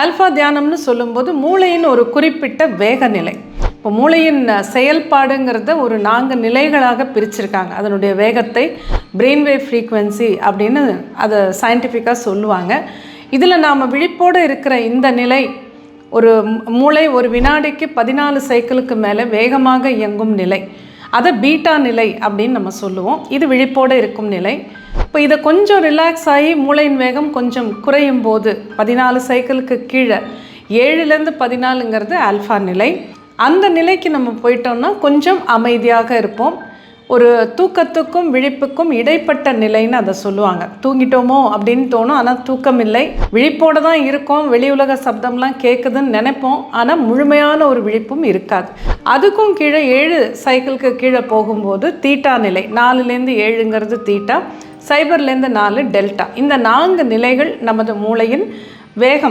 Alpha தியானம்னு சொல்லும்போது மூளையின் ஒரு குறிப்பிட்ட வேக நிலை இப்போ மூளையின் செயல்பாடுங்கிறத ஒரு நான்கு நிலைகளாக பிரிச்சிருக்காங்க. அதனுடைய வேகத்தை பிரெயின் வேவ் ஃப்ரீக்வன்சி அப்படின்னு அதை சயின்டிஃபிக்காக சொல்லுவாங்க. இதில் நாம் விழிப்போடு இருக்கிற இந்த நிலை ஒரு மூளை ஒரு வினாடிக்கு பதினாலு சைக்கிளுக்கு மேலே வேகமாக இயங்கும் நிலை. அதை பீட்டா நிலை அப்படின்னு நம்ம சொல்லுவோம். இது விழிப்போடு இருக்கும் நிலை. இப்போ இதை கொஞ்சம் ரிலாக்ஸ் ஆகி மூளையின் வேகம் கொஞ்சம் குறையும் போது பதினாலு சைக்கிளுக்கு கீழே ஏழுலேருந்து பதினாலுங்கிறது ஆல்ஃபா நிலை. அந்த நிலைக்கு நம்ம போயிட்டோம்னா கொஞ்சம் அமைதியாக இருப்போம். ஒரு தூக்கத்துக்கும் விழிப்புக்கும் இடைப்பட்ட நிலைன்னு அதை சொல்லுவாங்க. தூங்கிட்டோமோ அப்படின்னு தோணும் ஆனால் தூக்கம் இல்லை. விழிப்போடு தான் இருக்கோம் வெளி உலக சப்தம்லாம் கேட்குதுன்னு நினைப்போம் ஆனால் முழுமையான ஒரு விழிப்பும் இருக்காது. அதுக்கும் கீழே ஏழு சைக்கிளுக்கு கீழே போகும்போது தீட்டா நிலை நாலுலேருந்து ஏழுங்கிறது தீட்டா சைபர்லேருந்து நாலு டெல்டா இந்த நான்கு நிலைகள் நமது மூளையின் வேகம்